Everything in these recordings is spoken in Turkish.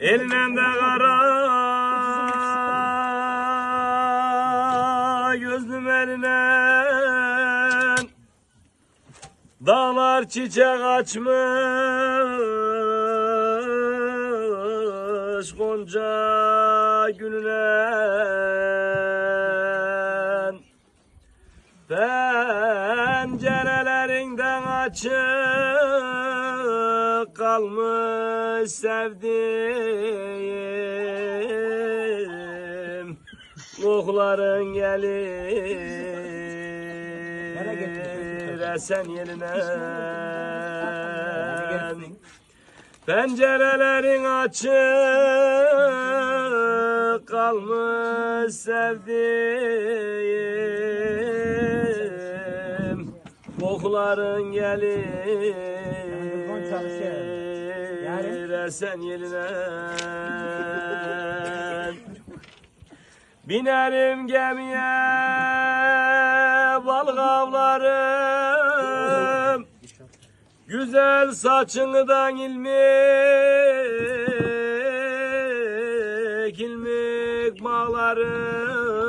Eline de kara gözlüm eline Dağlar çiçek açmış Gonca gülüne Pencerelerinden açık kalmış sevdiğim. Ruhların gelir esen yerine Pencerelerin açık kalmış sevdiğim. Kokların gelir esen yerine Binerim gemiye balık avlarım Güzel saçından ilmik ilmik bağlarım.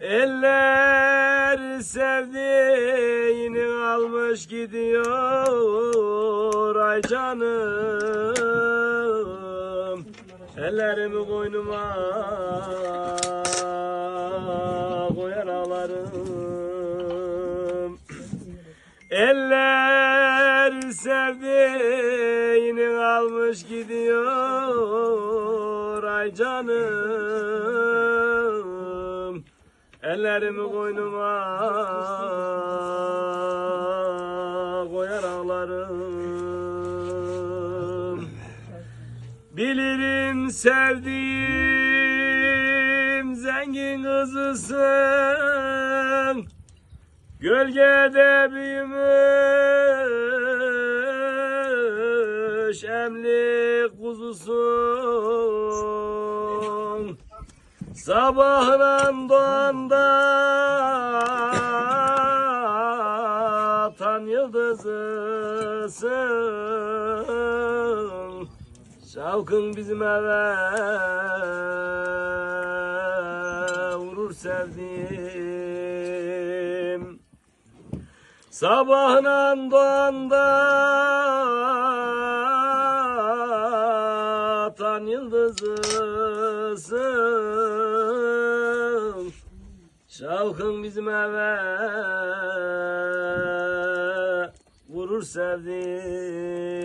Eller sevdiğini almış gidiyor ay canım Ellerimi koynuma koyar ağlarım. Eller sevdiğini almış gidiyor ay canım. Ellerimi koynuma Bilirim sevdiğim zengin kızısın. Gölgede büyümüş emlik kuzusun. Sabahın doğanda tan yıldızısın Şavkın bizim eve vurur sevdiğim Sabahın doğanda tan yıldızısın. Şavkın bizim eve vurur sevdiğim